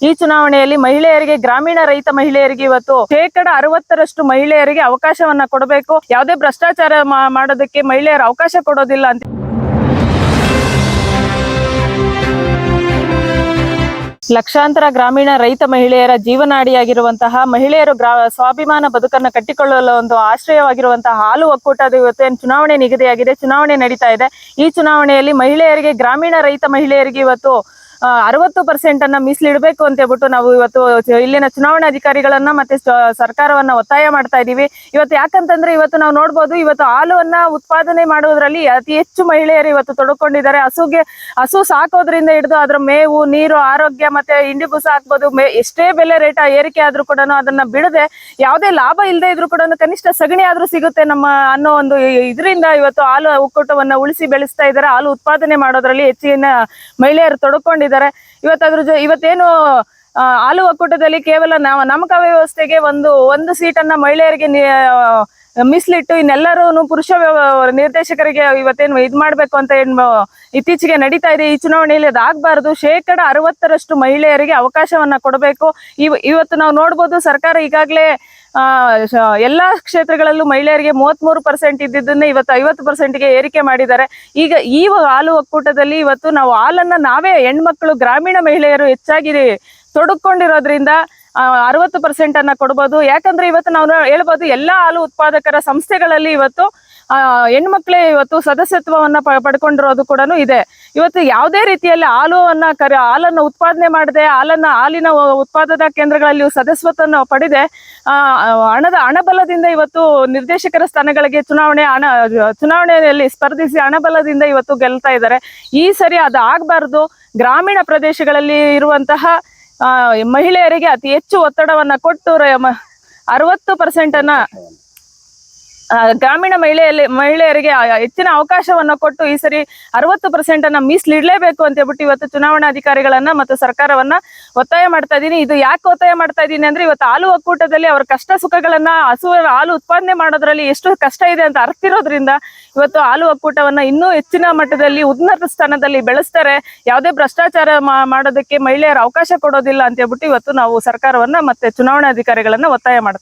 ಈ ಚುನಾವಣೆಯಲ್ಲಿ ಮಹಿಳೆಯರಿಗೆ, ಗ್ರಾಮೀಣ ರೈತ ಮಹಿಳೆಯರಿಗೆ ಇವತ್ತು ಶೇಕಡ ಅರವತ್ತರಷ್ಟು ಮಹಿಳೆಯರಿಗೆ ಅವಕಾಶವನ್ನ ಕೊಡಬೇಕು. ಯಾವುದೇ ಭ್ರಷ್ಟಾಚಾರ ಮಾಡೋದಕ್ಕೆ ಮಹಿಳೆಯರು ಅವಕಾಶ ಕೊಡೋದಿಲ್ಲ ಅಂತ. ಲಕ್ಷಾಂತರ ಗ್ರಾಮೀಣ ರೈತ ಮಹಿಳೆಯರ ಜೀವನಾಡಿಯಾಗಿರುವಂತಹ ಮಹಿಳೆಯರು ಗ್ರಾ, ಸ್ವಾಭಿಮಾನ ಬದುಕನ್ನು ಕಟ್ಟಿಕೊಳ್ಳಲು ಒಂದು ಆಶ್ರಯವಾಗಿರುವಂತಹ ಹಾಲು ಒಕ್ಕೂಟದ ಇವತ್ತು ಏನ್ ಚುನಾವಣೆ ನಿಗದಿಯಾಗಿದೆ, ಚುನಾವಣೆ ನಡೀತಾ ಇದೆ. ಈ ಚುನಾವಣೆಯಲ್ಲಿ ಮಹಿಳೆಯರಿಗೆ, ಗ್ರಾಮೀಣ ರೈತ ಮಹಿಳೆಯರಿಗೆ ಇವತ್ತು ಅರವತ್ತು ಪರ್ಸೆಂಟ್ ಅನ್ನ ಮೀಸಲಿಡಬೇಕು ಅಂತ ಹೇಳ್ಬಿಟ್ಟು ನಾವು ಇವತ್ತು ಇಲ್ಲಿನ ಚುನಾವಣಾ ಅಧಿಕಾರಿಗಳನ್ನ ಮತ್ತೆ ಸರ್ಕಾರವನ್ನ ಒತ್ತಾಯ ಮಾಡ್ತಾ ಇದೀವಿ. ಇವತ್ತು ಯಾಕಂತಂದ್ರೆ ಇವತ್ತು ನಾವು ನೋಡ್ಬೋದು ಇವತ್ತು ಹಾಲುವನ್ನ ಉತ್ಪಾದನೆ ಮಾಡುವುದರಲ್ಲಿ ಅತಿ ಹೆಚ್ಚು ಮಹಿಳೆಯರು ಇವತ್ತು ತೊಡಕೊಂಡಿದ್ದಾರೆ. ಹಸುಗೆ, ಹಸು ಸಾಕೋದ್ರಿಂದ ಹಿಡಿದು ಅದರ ಮೇವು, ನೀರು, ಆರೋಗ್ಯ ಮತ್ತೆ ಹಿಂಡಿ ಬುಸ ಹಾಕ್ಬೋದು ಎಷ್ಟೇ ಬೆಲೆ ರೇಟ್ ಏರಿಕೆ ಆದ್ರೂ ಕೂಡ ಅದನ್ನ ಬಿಡದೆ ಯಾವುದೇ ಲಾಭ ಇಲ್ಲದೆ ಇದ್ರು ಕೂಡ ಕನಿಷ್ಠ ಸಗಣಿ ಆದ್ರೂ ಸಿಗುತ್ತೆ ನಮ್ಮ ಅನ್ನೋ ಒಂದು ಇದರಿಂದ ಇವತ್ತು ಹಾಲು ಒಕ್ಕೂಟವನ್ನ ಉಳಿಸಿ ಬೆಳೆಸ್ತಾ ಇದ್ದಾರೆ. ಹಾಲು ಉತ್ಪಾದನೆ ಮಾಡೋದ್ರಲ್ಲಿ ಹೆಚ್ಚಿನ ಮಹಿಳೆಯರು ತೊಡಕೊಂಡಿದ್ದಾರೆ. ಇವತ್ತು ಅದ್ರ ಜೊ, ಇವತ್ತೇನು ಹಾಲು ಒಕ್ಕೂಟದಲ್ಲಿ ಕೇವಲ ನಾವು ನಮಕ ವ್ಯವಸ್ಥೆಗೆ ಒಂದು ಒಂದು ಸೀಟನ್ನ ಮಹಿಳೆಯರಿಗೆ ಮೀಸಲಿಟ್ಟು ಇನ್ನೆಲ್ಲರೂ ಪುರುಷ ನಿರ್ದೇಶಕರಿಗೆ ಇವತ್ತೇನು ಇದು ಮಾಡಬೇಕು ಅಂತ ಏನು ಇತ್ತೀಚೆಗೆ ನಡೀತಾ ಇದೆ ಈ ಚುನಾವಣೆಯಲ್ಲಿ ಅದಾಗಬಾರದು ಶೇಕಡ ಅರವತ್ತರಷ್ಟು ಮಹಿಳೆಯರಿಗೆ ಅವಕಾಶವನ್ನ ಕೊಡಬೇಕು. ಇವ್, ಇವತ್ತು ನಾವು ನೋಡ್ಬೋದು ಸರ್ಕಾರ ಈಗಾಗಲೇ ಎಲ್ಲಾ ಕ್ಷೇತ್ರಗಳಲ್ಲೂ ಮಹಿಳೆಯರಿಗೆ ಮೂವತ್ಮೂರು ಪರ್ಸೆಂಟ್ ಇದ್ದಿದ್ದನ್ನ ಇವತ್ತು ಐವತ್ತು ಪರ್ಸೆಂಟ್ಗೆ ಏರಿಕೆ ಮಾಡಿದ್ದಾರೆ. ಈಗ ಈ ಹಾಲು ಒಕ್ಕೂಟದಲ್ಲಿ ಇವತ್ತು ನಾವು ಹಾಲನ್ನ ನಾವೇ ಹೆಣ್ಮಕ್ಳು, ಗ್ರಾಮೀಣ ಮಹಿಳೆಯರು ಹೆಚ್ಚಾಗಿ ತೊಡಕೊಂಡಿರೋದ್ರಿಂದ ಅರವತ್ತು ಪರ್ಸೆಂಟ್ ಅನ್ನ ಕೊಡ್ಬೋದು. ಯಾಕಂದ್ರೆ ಇವತ್ತು ನಾವು ಹೇಳ್ಬೋದು ಎಲ್ಲಾ ಹಾಲು ಉತ್ಪಾದಕರ ಸಂಸ್ಥೆಗಳಲ್ಲಿ ಇವತ್ತು ಹೆಣ್ಮಕ್ಳೇ ಇವತ್ತು ಸದಸ್ಯತ್ವವನ್ನ ಪಡ್ಕೊಂಡಿರೋದು ಕೂಡ ಇದೆ. ಇವತ್ತು ಯಾವುದೇ ರೀತಿಯಲ್ಲಿ ಹಾಲುವನ್ನ ಕರೆ ಹಾಲನ್ನು ಉತ್ಪಾದನೆ ಮಾಡದೆ, ಹಾಲನ್ನ ಹಾಲಿನ ಉತ್ಪಾದನಾ ಕೇಂದ್ರಗಳಲ್ಲಿ ಸದಸ್ಯತ್ವವನ್ನು ಪಡೆದೆ ಹಣದ ಹಣಬಲದಿಂದ ಇವತ್ತು ನಿರ್ದೇಶಕರ ಸ್ಥಾನಗಳಿಗೆ ಚುನಾವಣೆ ಹಣ ಚುನಾವಣೆಯಲ್ಲಿ ಸ್ಪರ್ಧಿಸಿ ಹಣಬಲದಿಂದ ಇವತ್ತು ಗೆಲ್ತಾ ಇದ್ದಾರೆ. ಈ ಸರಿ ಅದು ಆಗಬಾರ್ದು ಗ್ರಾಮೀಣ ಪ್ರದೇಶಗಳಲ್ಲಿ ಇರುವಂತಹ ಮಹಿಳೆಯರಿಗೆ ಅತಿ ಹೆಚ್ಚು ಒತ್ತಡವನ್ನ ಕೊಟ್ಟು ಅರವತ್ತು ಪರ್ಸೆಂಟ್ ಅನ್ನ ಗ್ರಾಮೀಣ ಮಹಿಳೆಯಲ್ಲಿ, ಮಹಿಳೆಯರಿಗೆ ಹೆಚ್ಚಿನ ಅವಕಾಶವನ್ನ ಕೊಟ್ಟು ಈ ಸರಿ ಅರವತ್ತು ಪರ್ಸೆಂಟ್ ಅನ್ನ ಮೀಸಲಿಡಲೇಬೇಕು ಅಂತ ಹೇಳ್ಬಿಟ್ಟು ಇವತ್ತು ಚುನಾವಣಾ ಅಧಿಕಾರಿಗಳನ್ನ ಮತ್ತು ಸರ್ಕಾರವನ್ನ ಒತ್ತಾಯ ಮಾಡ್ತಾ ಇದ್ದೀನಿ ಇದು ಯಾಕೆ ಒತ್ತಾಯ ಮಾಡ್ತಾ ಇದ್ದೀನಿ ಅಂದ್ರೆ ಇವತ್ತು ಹಾಲು ಒಕ್ಕೂಟದಲ್ಲಿ ಅವರ ಕಷ್ಟ ಸುಖಗಳನ್ನ ಹಸು, ಹಾಲು ಉತ್ಪಾದನೆ ಮಾಡೋದ್ರಲ್ಲಿ ಎಷ್ಟು ಕಷ್ಟ ಇದೆ ಅಂತ ಅರ್ತಿರೋದ್ರಿಂದ ಇವತ್ತು ಹಾಲು ಒಕ್ಕೂಟವನ್ನ ಇನ್ನೂ ಹೆಚ್ಚಿನ ಮಟ್ಟದಲ್ಲಿ, ಉನ್ನತ ಸ್ಥಾನದಲ್ಲಿ ಬೆಳೆಸ್ತಾರೆ. ಯಾವುದೇ ಭ್ರಷ್ಟಾಚಾರ ಮಾಡೋದಕ್ಕೆ ಮಹಿಳೆಯರು ಅವಕಾಶ ಕೊಡೋದಿಲ್ಲ ಅಂತ ಹೇಳ್ಬಿಟ್ಟು ಇವತ್ತು ನಾವು ಸರ್ಕಾರವನ್ನ ಮತ್ತೆ ಚುನಾವಣಾ ಅಧಿಕಾರಿಗಳನ್ನ ಒತ್ತಾಯ ಮಾಡ್ತೀವಿ